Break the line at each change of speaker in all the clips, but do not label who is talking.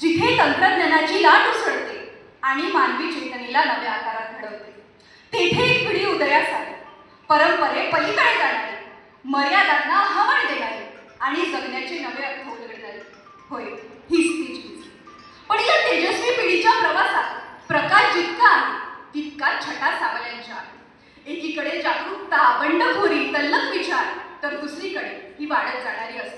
जिथे तंत्रज्ञानाची लाट उसळते आणि मानवी चेतनेला नव्या आकारात घडवते. तेथे एक पिढी उदयास आली. परंपरे पलीकडे जाणारी. मर्यादांना हवण देणारी आणि जगण्याचे नवे अर्थ उलगडणारी. होय हीच ती पण या तेजस्वी पिढीच्या प्रवासात प्रकाश जितका आहे तितका छटा सावल्यांच्या आहे. एकीकडे जागरूकता बंडखोरी तल्लक विचार तर दुसरीकडे ही वाढत जाणारी असते.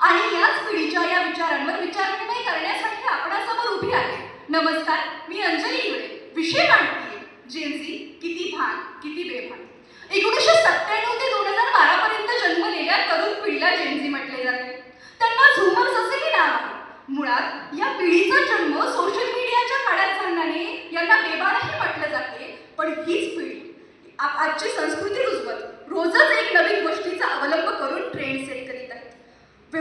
आणि याच पिढीच्या या विचारांवर विचारविनिमय करण्यासाठी आपणासमोर उभी आहे. नमस्कार मी अंजली इंगळे विषय मांडतीये. जेनझी किती भान किती बेभान. एकोणीसशे सत्त्याण्णव ते दोन हजार बारा पर्यंत जन्मलेल्या तरुण पिढीला जेनझी म्हटले जाते. त्यांना झुमर्स असेही नाव आहे. मुळात या पिढीचा जन्म सोशल मीडियाच्या काळात झाल्याने यांना बेभानही म्हटलं जाते. पण हीच पिढी आजची संस्कृती रुजवत.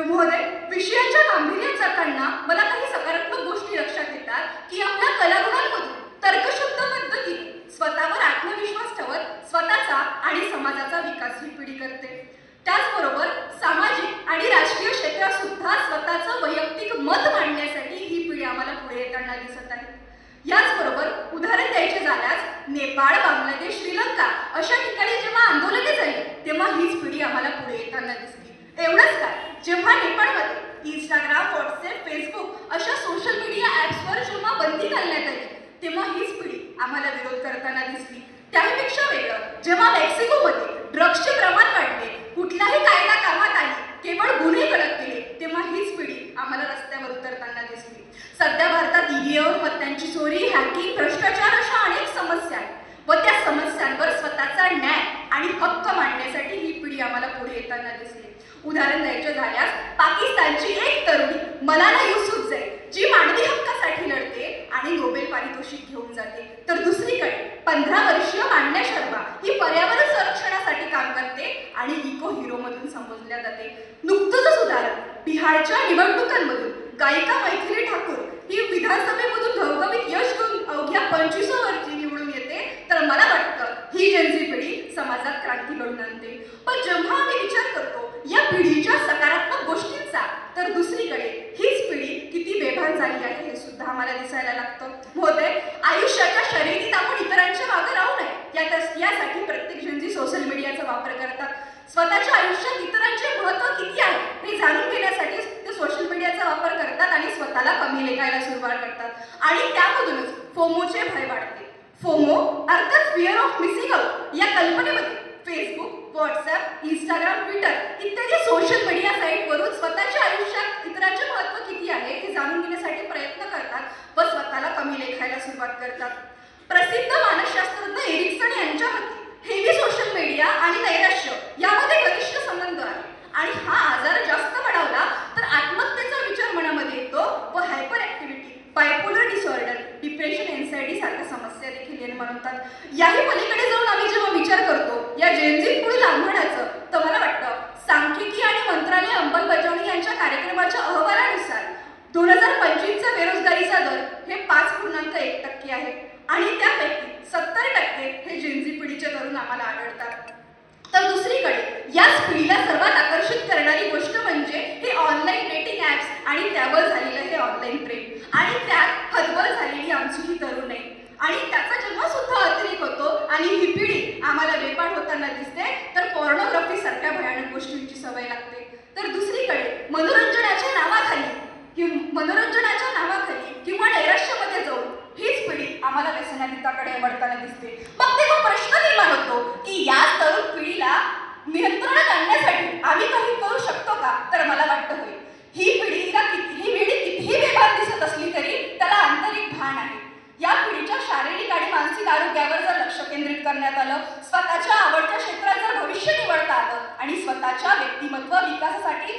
वे- विषयाच्या गांभीर्यात जाताना मला काही सकारात्मक गोष्टी लक्षात येतात की आपल्या कलागुणांमधून तर्कशुद्ध पद्धतीने स्वतःवर आत्मविश्वास ठेवत स्वतःचा आणि समाजाचा विकास ही पिढी करते. त्याचबरोबर सामाजिक आणि राजकीय क्षेत्रात सुद्धा स्वतःचं वैयक्तिक मत मांडण्यासाठी ही पिढी आम्हाला पुढे येताना दिसत आहे. याचबरोबर उदाहरण द्यायचे झाल्यास नेपाळ बांगलादेश श्रीलंका अशा ठिकाणी जेव्हा आंदोलने झाली तेव्हा हीच पिढी आम्हाला पुढे येताना दिसली. एवढंच काय? जेव्हा नेपाळमध्ये इंस्टाग्राम व्हॉट्सअप फेसबुक अशा सोशल मीडिया ॲप्सवर जेव्हा बंदी घालण्यात आली तेव्हा हीच पिढी आम्हाला विरोध करताना दिसली. त्यापेक्षा वेगळं जेव्हा मेक्सिकोमध्ये ड्रग्सचे प्रमाण वाढले कुठलाही कायदा कामात आली केवळ गुन्हे कडक केले तेव्हा हीच पिढी आम्हाला रस्त्यावर उतरताना दिसली सध्या भारतात ईव्हीएम मत्यांची चोरी हॅकिंग भ्रष्टाचार अशा अनेक समस्या आहेत व त्या समस्यांवर स्वतःचा न्याय आणि हक्क मांडण्यासाठी ही पिढी आम्हाला पुढे येताना दिसली उदाहरण द्यायचे झाल्यास पाकिस्तानची एक तरुणी मलाला जाईल जी मानवी हक्कासाठी लढते आणि नोबेल पारितोषिक घेऊन जाते. तर दुसरीकडे पंधरा वर्षीय मान्या शर्मा ही पर्यावरण संरक्षणासाठी काम करते आणि इको हिरो मधून संबोधल्या जाते. नुकतंच उदाहरण बिहारच्या निवडणुकांमधून गायिका मैथिली ठाकूर ही विधानसभेमधून घवघवीत यश घेऊन अवघ्या पंचवीसावरती निवडून येते. तर मला वाटतं ही जनजी पिढी समाजात क्रांती घडून आणते. पण जेव्हा आम्ही विचार या पिढीच्या सकारात्मक गोष्टींचा. तर दुसरीकडे हीच पिढी किती बेभान झाली आहे हे सुद्धा आम्हाला दिसायला लागतं. महोदय आयुष्याच्या शर्यतीत आपण इतरांच्या मागे राहू नये. यात यासाठी प्रत्येक जनजी सोशल मीडियाचा वापर करतात. स्वतःच्या आयुष्यात इतरांचे महत्त्व किती आहे हे जाणून घेण्यासाठी ते सोशल मीडियाचा वापर करतात आणि स्वतःला कमी लेखायला सुरुवात करतात. आणि त्यामधूनच फोमोचे भय वाढते. फोमो अर्थात फिअर ऑफ मिसिंग आउट या कल्पनेमध्ये फेसबुक व्हॉट्सअप इंस्टाग्राम ट्विटर इत्यादी सोशल मीडिया साईटवरून स्वतःच्या आयुष्यात इतरांचे महत्त्व किती आहे हे जाणून घेण्यासाठी प्रयत्न करतात व स्वतःला कमी लेखायला सुरुवात करतात. प्रसिद्ध मानसशास्त्रज्ञ एरिक्सन यांच्या मते हेवी सोशल मीडिया आणि नैराश्य यामध्ये घनिष्ठ संबंध आहे. आणि हा आजार जास्त वाढवला तर आत्महत्येचा विचार मनामध्ये येतो व hyper activity bipolar disorder depression anxiety सारख्या समस्या देखील निर्माण होतात. याही पलीकडे जाऊन आम्ही जेव्हा विचार करतो या जेनझिट पुढील आव्हानाचं तर मला वाटतं? सांख्यिकी आणि मंत्रालय अंमलबजावणी यांच्या कार्यक्रमाच्या अहवालानुसार दोन हजार पंचवीसचा बेरोजगारीचा दर हे पाच पूर्णांक एक टक्के आहे आणि त्यापैकी सत्तर टक्के हे जेनजी पिढीचे तरुण आम्हाला आढळतात. तर दुसरीकडे याच पिढीला सर्वात आकर्षित करणारी गोष्ट म्हणजे हे ऑनलाईन डेटिंग ॲप्स आणि त्यावर झालेलं हे ऑनलाईन प्रेम. आणि त्यात हतबल झालेली आमची ही तरुण आहे. आणि त्याचा जेव्हा सुद्धा अतिरेक होतो आणि ही आम्हाला बेपाड होताना दिसते तर पॉर्नोग्राफी सारख्या भयानक गोष्टींची सवय लागते. तर दुसरीकडे मनोरंजनाच्या नावाखाली कि मनोरंजनाच्या नावाखाली किंवा नैराश्यामध्ये जाऊन हीच पिढी आम्हाला व्यसनाधिकाकडे वळताना दिसते मग तेव्हा प्रश्न निर्माण होतो की या तरुण पिढीला नियंत्रणात आणण्यासाठी आम्ही काही करू शकतो का तर मला वाटतं होईल ही पिढी हिला किती ही पिढी कितीही बेभान दिसत असली तरी त्याला आंतरिक भान आहे या पिढीच्या शारीरिक आणि मानसिक आरोग्यावर जर लक्ष केंद्रित करण्यात आलं. स्वतःच्या आवडत्या क्षेत्रात जर भविष्य निवडता आलं आणि स्वतःच्या व्यक्तिमत्व विकासासाठी